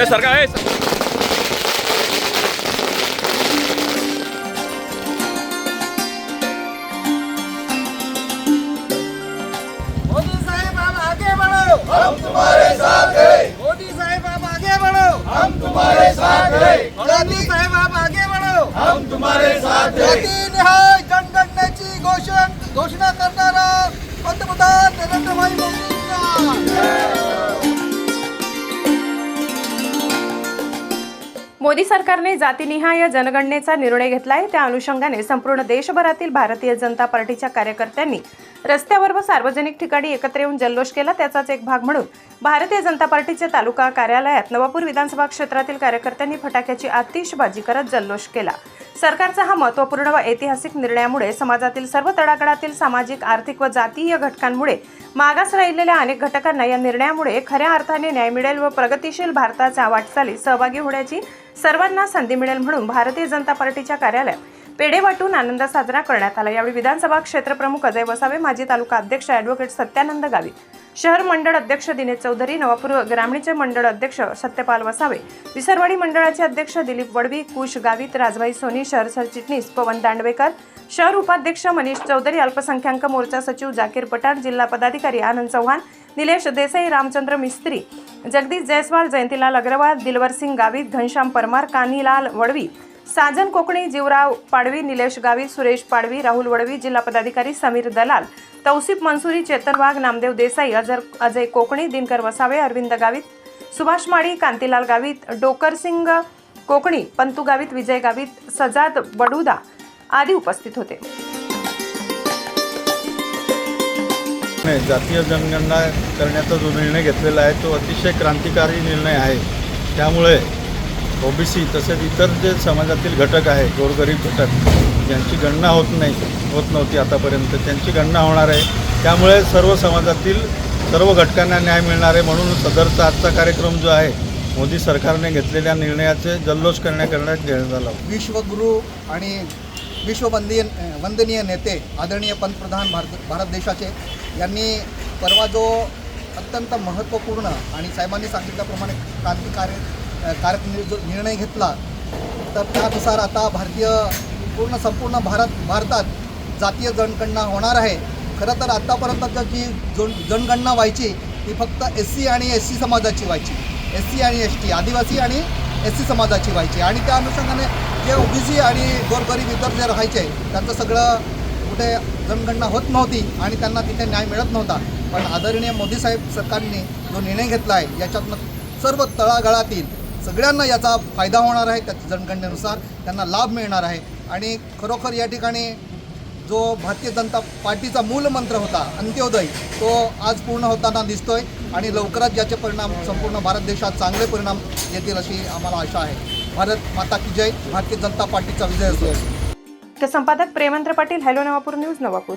ए सरकार ए मोदी साहेब आप आगे बढ़ो। हम तुम्हारे साथ हैं। मोदी साहेब आप आगे बढ़ो। हम तुम्हारे साथ हैं। मोदी साहेब आप आगे बढ़ो। हम तुम्हारे साथ हैं। निहाय जनगणनेची घोषणा घोषणा करणारा पंतप्रधान नरेंद्रभाई मोदींचा मोदी सरकारने जातीनिहाय जनगणनेचा निर्णय घेतलाय. त्या अनुषंगाने संपूर्ण देशभरातील भारतीय जनता पार्टीच्या कार्यकर्त्यांनी रस्त्यावर व सार्वजनिक ठिकाणी एकत्र येऊन जल्लोष केला त्याचाच एक भाग म्हणून भारतीय जनता पार्टीच्या तालुका कार्यालयात नवापूर विधानसभा क्षेत्रातील कार्यकर्त्यांनी फटाक्याची आतिषबाजी करत जल्लोष केला. सरकारचा हा महत्त्वपूर्ण व ऐतिहासिक निर्णयामुळे समाजातील सर्व तडाखडातील सामाजिक आर्थिक व जातीय घटकांमुळे मागास राहिलेल्या अनेक घटकांना या निर्णयामुळे खऱ्या अर्थाने न्याय मिळेल व प्रगतिशील भारताच्या वाटचालीत सहभागी होण्याची सर्वांना संधी मिळेल म्हणून भारतीय जनता पार्टीच्या कार्यालयात पेढे वाटून आनंद साजरा करण्यात आला. यावेळी विधानसभा क्षेत्रप्रमुख अजय वसावे माजी तालुका अध्यक्ष ॲडव्होकेट सत्यानंद गावी शहर मंडळ अध्यक्ष दिनेश चौधरी नवापूर ग्रामीणचे मंडळ अध्यक्ष सत्यपाल वसावे विसरवाडी मंडळाचे अध्यक्ष दिलीप वडवी कुश गावित राजभाई सोनी शहर सरचिटणीस पवन दांडवेकर शहर उपाध्यक्ष मनीष चौधरी अल्पसंख्याक मोर्चा सचिव जाकीर पठाण जिल्हा पदाधिकारी आनंद चव्हाण निलेश देसाई रामचंद्र मिस्त्री जगदीश जयस्वाल जयंतीलाल अग्रवाल दिलवर सिंग गावित घनश्याम परमार कान्हीलाल वडवी साजन कोकणी जीवराव पाडवी निलेश गावी सुरेश पाडवी राहुल वडवी जिल्हा पदाधिकारी समीर दलाल तौसिफ मनसुरी चेतन वाघ नामदेव देसाई अजर अजय कोकणी दिनकर वसावे अरविंद गावित सुभाष माळी कांतीलाल गावित डोकरसिंग कोकणी पंतू गावित विजय गावित सजाद बडुदा आदी उपस्थित होते. जातीय जनगणना करण्याचा जो निर्णय घेतलेला आहे तो अतिशय क्रांतिकारी निर्णय आहे. त्यामुळे ओबीसी तसेच इतर जे समाजातील घटक आहे गोरगरीब घटक ज्यांची गणना होत नाही होत नव्हती आतापर्यंत त्यांची गणना होणार आहे. त्यामुळे सर्व समाजातील सर्व घटकांना न्याय मिळणार आहे म्हणून सदरचा आजचा कार्यक्रम जो आहे मोदी सरकारने घेतलेल्या निर्णयाचे जल्लोष करण्याकरण्यात निर्णय झाला विश्वगुरू आणि विश्ववंदीय वंदनीय नेते आदरणीय पंतप्रधान भारत भारत देशाचे यांनी परवा जो अत्यंत महत्त्वपूर्ण आणि साहेबांनी सांगितल्याप्रमाणे क्रांतिकारी कारक जो निर्णय घेतला तर त्यानुसार आता भारतीय पूर्ण संपूर्ण भारत भारतात जातीय जनगणना होणार आहे. खरं तर आत्तापर्यंत जी जन जनगणना व्हायची ती फक्त एस सी आणि एस सी समाजाची व्हायची. एस सी आणि एस टी आदिवासी आणि एस सी समाजाची व्हायची. आणि त्या अनुषंगाने जे ओबीसी आणि गोरगरीब इतर जे राहायचे त्यांचं सगळं कुठे जनगणना होत नव्हती आणि त्यांना तिथे न्याय मिळत नव्हता. पण आदरणीय मोदी साहेब सरकारने जो निर्णय घेतला आहे याच्यातनं सर्व तळागाळातील सगळ्यांना याचा फायदा होणार आहे त्या जनगणनेनुसार त्यांना लाभ मिळणार आहे. आणि खरोखर या ठिकाणी जो भारतीय जनता पार्टीचा मूलमंत्र होता अंत्योदय तो आज पूर्ण होताना दिसतोय आणि लवकरच याचे परिणाम संपूर्ण भारत देशात चांगले परिणाम येतील अशी आम्हाला आशा आहे. भारत माता की जय. भारतीय जनता पार्टीचा विजय असतो संपादक प्रेमंत्र पाटील हॅलो नवापूर न्यूज नवापूर.